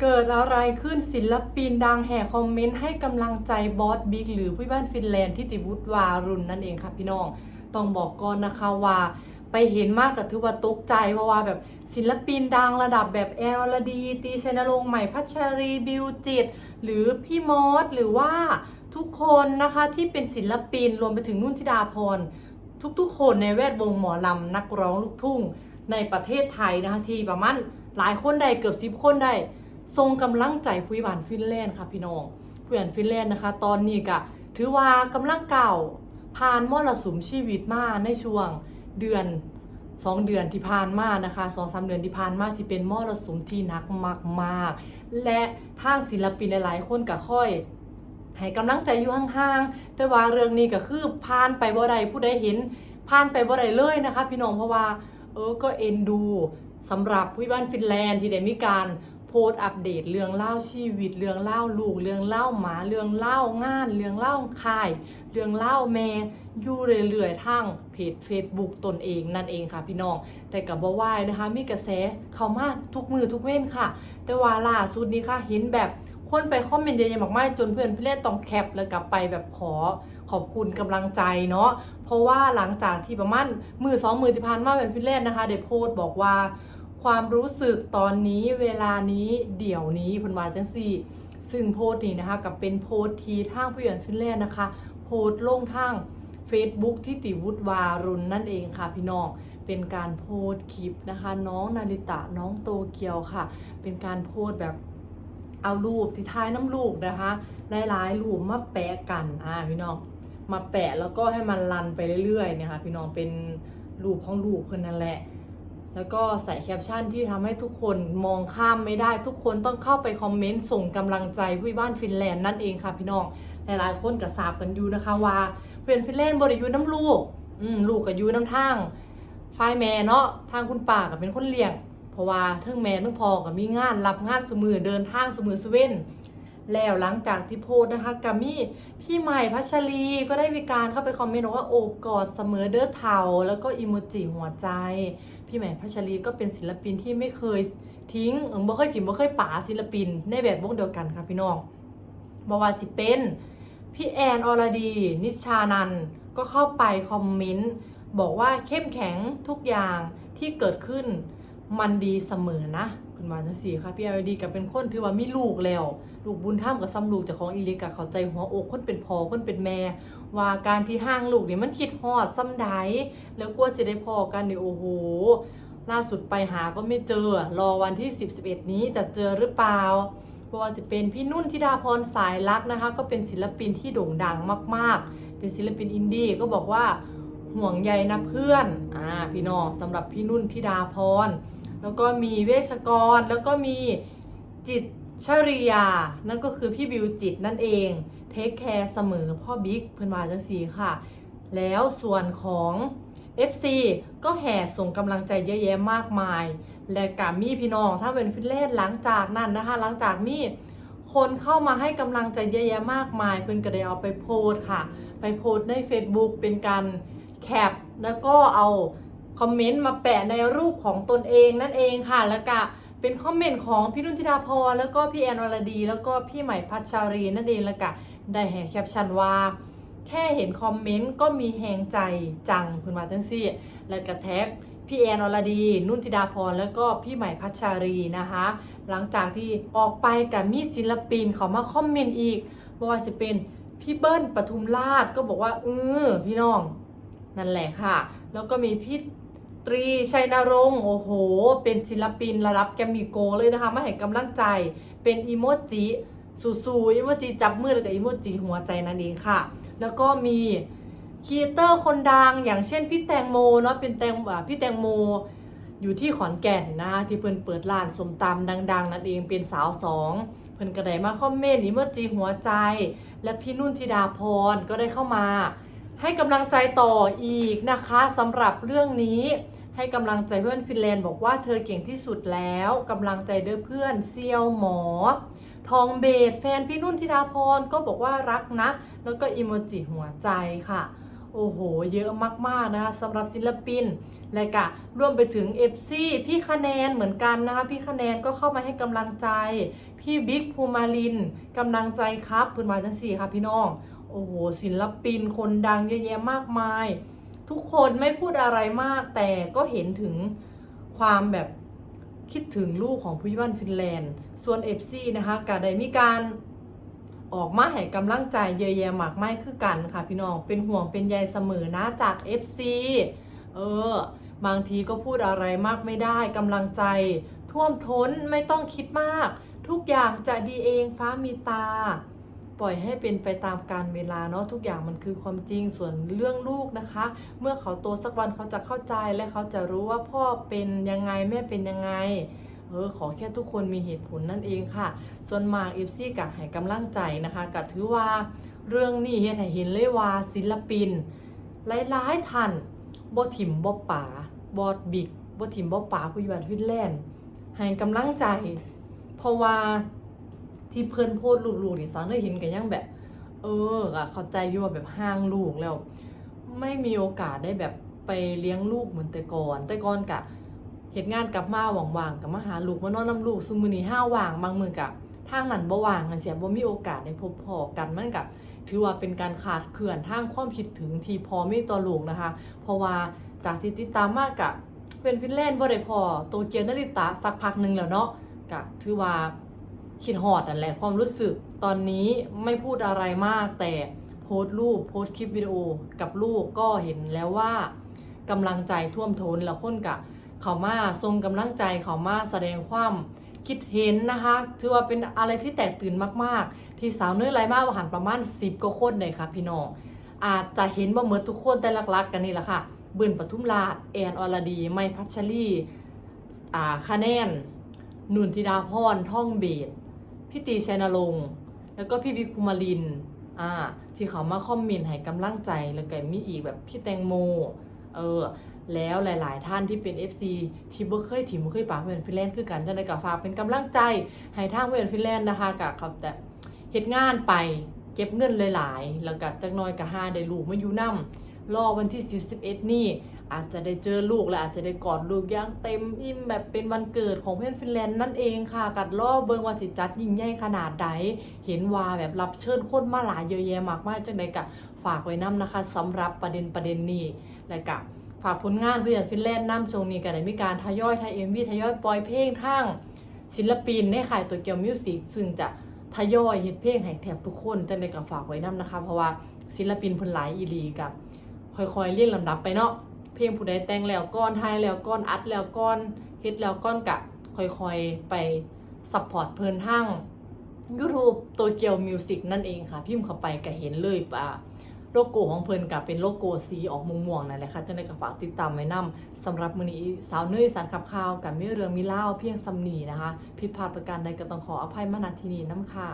เกิดอะไรขึ้นศิลปินดังแห่คอมเมนต์ให้กำลังใจบอสบิ๊กหรือผู้บ้านฟินแลนด์ทิติวุฒิวารุณนั่นเองค่ะพี่น้อง ต้องบอกก่อนนะคะว่า ไปเห็นมากกับถือว่าตกใจเพราะว่าแบบศิลปินดังระดับแบบแอลลดีตีชนรงใหม่พัชรีบิวจิต หรือพี่มอสหรือว่าทุกคนนะคะที่เป็นศิลปินรวมไปถึงนุ่นธิดาพรทุกๆ คนในแวดวงหมอลำนักร้องลูกทุ่ง ในประเทศไทยนะคะที่ประมาณหลายคนได้เกือบสิบคนได้ ทรงกำลังใจผู้บานฟินแลนด์ค่ะพี่น้องผู้บานฟินแลนด์นะคะ ตอนนี้ก็ถือว่ากำลังเก่าผ่านมรสุมชีวิตมาในช่วงเดือน2เดือนที่ผ่านมานะคะสองสามเดือนที่ผ่านมาที่เป็นมรสุมที่หนักมากๆ และทางศิลปินหลายๆคนก็ค่อยให้กำลังใจอยู่ห่างๆ แต่ว่าเรื่องนี้ก็คือผ่านไปบ่ได้ผู้ใดเห็นผ่านไปบ่ได้เลยนะคะ พี่น้องเพราะว่า เออก็เอ็นดูสำหรับผู้บ้านฟินแลนด์ที่ได้มีการ โพสอัปเดตเรื่องเล่าชีวิต เรื่องเล่าลูก เรื่องเล่าหมา เรื่องเล่างาน เรื่องเล่าค่าย เรื่องเล่าแม่อยู่เรื่อยๆทางเพจ Facebook ตนเองนั่นเองค่ะพี่น้อง แต่กับบ่วายนะคะ มีกระแสเข้ามาทุกมือทุกเว้นค่ะ แต่ว่าล่าสุดนี้ค่ะเห็นแบบคนไปคอมเมนต์เยอะๆมากมายจนเพื่อนเพื่อนต้องแคปแล้วกลับไปแบบขอขอบคุณกำลังใจเนาะเพราะว่าหลังจากที่ประมาณมือสองมือที่ผ่านมาเป็นฟินแลนด์นะคะได้โพสบอกว่า ความรู้สึกตอนนี้เวลานี้เดี๋ยวนี้พนวาจังซี่ ซึ่งโพสต์นี้นะคะกับเป็นโพสต์ทีทางผู้ใหญ่ฟินแลนด์นะคะ โพสต์ลงทาง Facebook ที่ติวุฒิวารุณนั่นเองค่ะพี่น้องเป็นการโพสต์คลิปนะคะ น้องนาริตะน้องโตเกียวค่ะ เป็นการโพสต์แบบเอารูปที่ท้ายน้ำลูกนะคะหลายๆรูปมาแปะกันอ่าพี่น้องมาแปะแล้วก็ให้มันรันไปเรื่อยๆเนี่ยค่ะพี่น้องเป็นรูปของรูปเพื่อนนั่นแหละ แล้วก็ใส่แคปชั่นที่ทำให้ทุกคนมองข้ามไม่ได้ทุกคนต้องเข้าไปคอมเมนต์ส่งกำลังใจผู้บ้านฟินแลนด์นั่นเองค่ะพี่น้องหลายๆคนก็ทราบกันอยู่นะคะว่าเพื่อนฟินแลนด์บริยูน้ำลูกอืมลูกกับยูน้ำทางฝ่ายแม่เนาะทางคุณป่ากับเป็นคนเลี้ยง เพราะว่าทั้งแม่ทั้งพ่อกับมีงานรับงานสมือเดินทางสมือสเว่นแล้วหลังจากที่โพสนะคะกัมมี่พี่ใหม่พัชรีก็ได้มีการเข้าไปคอมเมนต์บอกว่าโอบกอดเสมอเด้อเทาแล้วก็อิโมจิหัวใจ พี่ใหม่พัชรีก็เป็นศิลปินที่ไม่เคยทิ้งบ่เคยถิ่มบ่เคยป๋าศิลปินในแบบวงเดียวกันค่ะพี่น้องบว่าสิเป็นพี่แอนอรดี นิชานันก็เข้าไปคอมเมนต์บอกว่าเข้มแข็งทุกอย่างที่เกิดขึ้นมันดีเสมอนะคุณมาจังสี่ค่ะพี่แอนอรดีกับเป็นคนถือว่ามีลูกแล้ว ลูกบุญธรรมกับซ้ำลูกเจากของอีลิกะเข้าใจหัวอกคนเป็นพอคนเป็นแม่ ว่าการที่ห้างลูกนี่มันคิดฮอดซ้ำใดแล้วกลัวจะได้พอกันเนี่ยโอ้โหล่าสุดไปหาก็ไม่เจอ รอวันที่ 10 11 นี้จะเจอหรือเปล่าเพราะว่าจะเป็นพี่นุ่นธิดาพรสายลักนะคะ ก็เป็นศิลปินที่โด่งดังมาก ๆ เป็นศิลปินอินดี้ก็บอกว่าห่วงใยนะเพื่อน อ่า พี่น้องสำหรับพี่นุ่นธิดาพร แล้วก็มีเวชกร แล้วก็มีจิต ชริยา นั่นก็คือพี่บิวจิตนั่นเอง เทคแคร์เสมอพ่อบิ๊กเพื่อนวาจังสีค่ะ แล้วส่วนของ FC ก็แห่ส่งกำลังใจเยอะแยะมากมาย และกับมี่พี่น้องถ้าเป็นฟินแลนหลังจากนั้นนะคะ หลังจากมี่คนเข้ามาให้กำลังใจเยอะแยะมากมาย เพื่อนก็ได้เอาไปโพสค่ะ ไปโพสใน Facebook เป็นการแคปแล้วก็เอาคอมเมนต์มาแปะในรูปของตนเองนั่นเองค่ะแล้วก็ เป็นคอมเมนต์ของพี่นุ่นธิดาพรแล้วก็พี่แอนวรดี แล้วก็พี่ใหม่พัชรีนั่นเองแล้วก็ได้แห่แคปชั่นว่าแค่เห็นคอมเมนต์ก็มีแหงใจจังคุณมาจังซี่ แล้วก็แท็กพี่แอนอรดี นุ่นธิดาพรแล้วก็พี่ใหม่พัชรีนะคะ หลังจากที่ออกไปกับมีศิลปินเขามาคอมเมนต์อีกบ่ว่าจะเป็นพี่เบิ้ลปทุมราชก็บอกว่าเออพี่น้อง นั่นแหละค่ะ แล้วก็มีพี่ ตรีชัยนรงค์โอ้โห เป็นศิลปินระดับแกมมี่โกเลยนะคะมาให้กำลังใจ เป็นอีโมจิสูๆอีโมจิจับมือแล้วก็อีโมจิหัวใจนั่นเองค่ะ แล้วก็มีครีเอเตอร์คนดังอย่างเช่นพี่แตงโมเนาะเป็นแตงพี่แตงโมอยู่ที่ขอนแก่นนะคะที่เพิ่นเปิดร้านสมตำดัง ๆ นั่นเองเป็นสาวสองเพิ่นก็ได้มาคอมเมนต์อีโมจิหัวใจ และพี่นุ่นธิดาพรก็ได้เข้ามา ให้กำลังใจต่ออีกนะคะสำหรับเรื่องนี้ ให้กำลังใจเพื่อนฟินแลนด์บอกว่าเธอเก่งที่สุดแล้วกำลังใจเด้อเพื่อนเซียวหมอ ทองเบสแฟนพี่นุ่นธิดาพรก็บอกว่ารักนะ แล้วก็อิโมจิหัวใจค่ะโอ้โห เยอะมากๆนะคะสำหรับศิลปินและกะรวมไปถึง FC พี่คะแนนเหมือนกันนะคะพี่คะแนนก็เข้ามาให้กำลังใจ พี่บิ๊กภูมาลินกำลังใจครับเพื้นมาจังสี่ค่ะพี่น้อง โอ้โหศิลปินคนดังเยอะแยะมากมาย ทุกคนไม่พูดอะไรมาก แต่ก็เห็นถึงความแบบคิดถึงลูกของผู้ยิบันฟินแลนด์ ส่วน FC นะคะก็ได้มีการออกมาให้กำลังใจเยอะแยะมากมายคือกันค่ะพี่น้องเป็นห่วงเป็นใยเสมอนะจาก FC เออบางทีก็พูดอะไรมากไม่ได้กำลังใจ ท่วมท้นไม่ต้องคิดมาก ทุกอย่างจะดีเองฟ้ามีตา ปล่อยให้เป็นไปตามการเวลาเนาะทุกอย่างมันคือความจริงส่วนเรื่องลูกนะคะ เมื่อเขาโตสักวันเขาจะเข้าใจและเขาจะรู้ว่าพ่อเป็นยังไงแม่เป็นยังไงเออขอแค่ทุกคนมีเหตุผลนั่นเองค่ะ ส่วนมากเอฟซี่กับให้กำลังใจนะคะก็ถือว่าเรื่องนี้เฮ็ดให้เห็นเลยว่าศิลปินหลายๆท่านบ่ถิ่มบ่ป๋าบอดบิกบ่ถิ่มบ่ป๋าผู้อยู่บ้านฟินแลนด์ให้กำลังใจ เพราะว่า ที่เพิ่อนโพสต์ลูกๆนี่สังได้เห็นกันยังแบบ เออก็เข้าใจอยู่ว่าแบบห่างลูกแล้ว ไม่มีโอกาสได้แบบไปเลี้ยงลูกเหมือนแต่ก่อนแต่ก่อนกะเหตุงานกลับมาว่างๆกับมาหาลูกมานอนน้ำลูกซุมือนี้ห้าว่างบางมือกะทางนั้นบ่ว่างจังซี่บ่มีโอกาสได้พบพอกันมันกะถือว่าเป็นการขาดเขื่อนทางความคิดถึงที่พอไมีต่อลูกนะคะ เพราะว่าจากที่ติดตามมากกะเป็นฟินแลนด์บ่ได้พอโตเกียวนาริตะสักพักหนึ่งแล้วเนาะกะถือว่า คิดฮอดนั่นแหละความรู้สึกตอนนี้ไม่พูดอะไรมาก แต่โพสต์รูปโพสต์คลิปวิดีโอกับลูกก็เห็นแล้วว่ากำลังใจท่วมท้นแล้วคนกะเขามาทรงกำลังใจเขามาแสดงความคิดเห็นนะคะถือว่าเป็นอะไรที่แตกตื่นมากๆ ที่สาวเนื้อไรมากหันประมาณ10กว่าคนเลยค่ะพี่น้องอาจจะเห็นว่าเหมือนทุกคนแต่ลักๆ กันนี่แหละค่ะเบิร์นปทุมราชแอนอรดี ไม่พัชรีอ่าคะแนน นุนธิดาพรท่องเบส พี่ตีชัยนรงค์แล้วก็พี่บิ๊กภูมาลินอ่าที่เขามาคอมเมนต์ให้กำลังใจแล้วก็มีอีกแบบพี่แตงโมเออแล้วหลาย ๆ ท่านที่เป็น FC ที่บ่เคยถิ่มบ่เคยปากเพื่อนฟินแลนด์คือกันจังได๋ก็ฝากเป็นกำลังใจให้ทางเพื่อนฟินแลนด์นะคะกับเขาแต่เฮ็ดงานไปเก็บเงินหลาย ๆ แล้วก็จักน่อยก็หาได้ลูกมาอยู่นํ รอวันที่11นี่ อาจจะได้เจอลูกและอาจจะได้กอดลูกย่างเต็มอิ่มแบบเป็นวันเกิดของเพื่อนฟินแลนด์นั่นเองค่ะ กัดล่อเบิงว่าสิจัดยิ่งใหญ่ขนาดใดเห็นว่าแบบรับเชิญคนมาหลายเยอะแยะมากมายจังใดกะฝากไว้นํนะคะสำหรับประเด็นประเด็นนี้และกะฝากผลงานเพื่อนฟินแลนด์นํช่วงนี้ก็ได้มีการทยอยทายเอ็มวีทยอยปล่อยเพลงทั้งศิลปินในค่ายตัวเกียวมิวสิกซึ่งจะทยอยเฮ็ดเพลงให้แทบทุกคนจังใดก็ฝากไว้นํนะคะ เพราะว่าศิลปินเพิ่นหลายอีหลีกับ ค่อยๆเรียงลำดับไปเนาะเพลงผู้ใดแต่งแล้วก้อนไทยแล้วก้อนอัดแล้วก้อนเฮ็ดแล้วก้อนกะค่อยๆไปซัพพอร์ตเพิ่นทั้ง YouTube โตเกียวมิวสิกนั่นเองค่ะ พิมพ์เข้าไปก็เห็นเลยป่ะโลโก้ของเพิ่นกับเป็นโลโก้สีออกม่วงๆนั่นแหละค่ะจังได๋ก็ฝากติดตามไว้นํสำหรับมื้อนี้สาวเนยสารขับข่าวกับมีเรื่องมีเล่าเพียงซำนี้นะคะ ผิดพลาดประการใดก็ต้องขออภัยมาณที่นี้นํค่ะ